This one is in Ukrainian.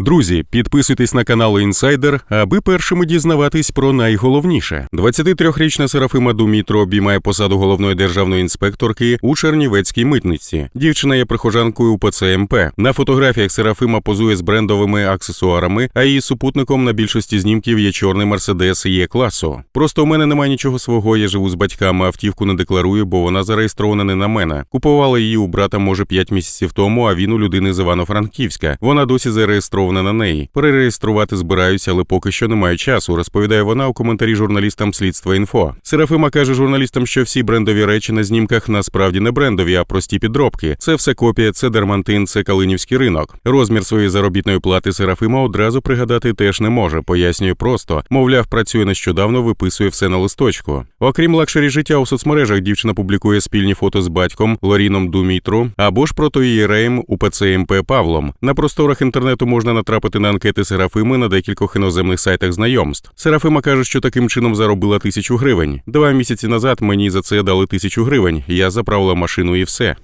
Друзі, підписуйтесь на канал Інсайдер, аби першими дізнаватись про найголовніше. 23-річна Серафима Думітро обіймає посаду головної державної інспекторки у Чернівецькій митниці. Дівчина є прихожанкою УПЦ МП. На фотографіях Серафима позує з брендовими аксесуарами, а її супутником на більшості знімків є чорний мерседес є класу. Просто у мене немає нічого свого. Я живу з батьками, автівку не декларую, бо вона зареєстрована не на мене. Купувала її у брата може 5 місяців тому, а він у людини з Івано-Франківська. Вона досі зареєстрована на неї. Перереєструвати збираюся, але поки що немає часу, розповідає вона у коментарі журналістам слідства інфо. Серафима каже журналістам, що всі брендові речі на знімках насправді не брендові, а прості підробки. Це все копія, це дермантин, це калинівський ринок. Розмір своєї заробітної плати Серафима одразу пригадати теж не може. Пояснює просто. Мовляв, працює нещодавно, виписує все на листочку. Окрім лакшері життя у соцмережах, дівчина публікує спільні фото з батьком Лоріном Думітру або ж протоїєреєм УПЦ МП Павлом. На просторах інтернету можна натрапити на анкети Серафими на декількох іноземних сайтах знайомств. Серафима каже, що таким чином заробила тисячу гривень. Два місяці назад мені за це дали тисячу гривень. Я заправила машину і все.